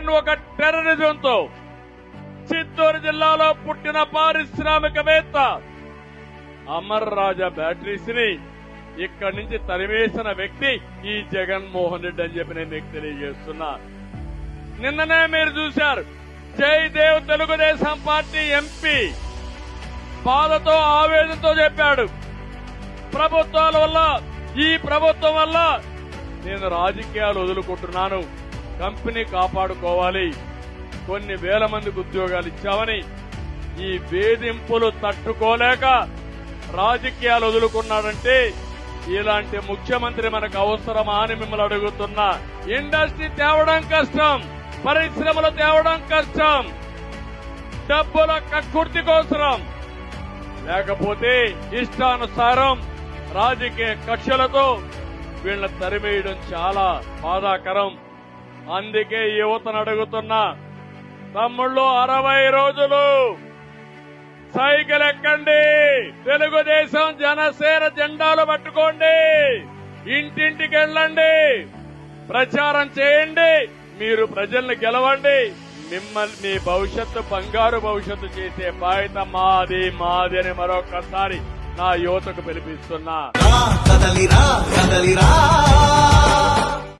జగన్ ఒక టెర్రరిజంతో చిత్తూరు జిల్లాలో పుట్టిన పారిశ్రామికవేత్త అమర్ రాజా బ్యాటరీస్ని ఇక్కడి నుంచి తరివేసిన వ్యక్తి ఈ జగన్మోహన్ రెడ్డి అని చెప్పి నేను మీకు తెలియజేస్తున్నా. నిన్ననే మీరు చూశారు. జయదేవ్ తెలుగుదేశం పార్టీ ఎంపీ బాధతో ఆవేదనతో చెప్పాడు. ప్రభుత్వాల వల్ల ఈ ప్రభుత్వం వల్ల నేను రాజకీయాలు వదులుకుంటున్నాను. కంపెనీ కాపాడుకోవాలి. కొన్ని వేల మందికి ఉద్యోగాలు ఇచ్చామని ఈ వేధింపులు తట్టుకోలేక రాజకీయాలు వదులుకున్నాడంటే ఇలాంటి ముఖ్యమంత్రి మనకు అవసరమా అని మిమ్మల్ని అడుగుతున్నా. ఇండస్ట్రీ తేవడం కష్టం పరిశ్రమలు తేవడం కష్టం డబ్బుల కక్కుర్తి కోసరం. లేకపోతే ఇష్టానుసారం రాజకీయ కక్షలతో వీళ్ళ తరిమేయడం చాలా బాధాకరం. అందుకే యువతను అడుగుతున్నా తమ్ముళ్ళు అరవై రోజులు సైకిల్ ఎక్కండి తెలుగుదేశం జనసేన జెండాలు పట్టుకోండి ఇంటింటికి వెళ్ళండి ప్రచారం చేయండి మీరు ప్రజల్ని గెలవండి మిమ్మల్ని మీ భవిష్యత్తు బంగారు భవిష్యత్తు చేసే బాధ్యత మాది మాది అని మరొకసారి నా యువతకు పిలిపిస్తున్నా. కదలిరా కదలిరా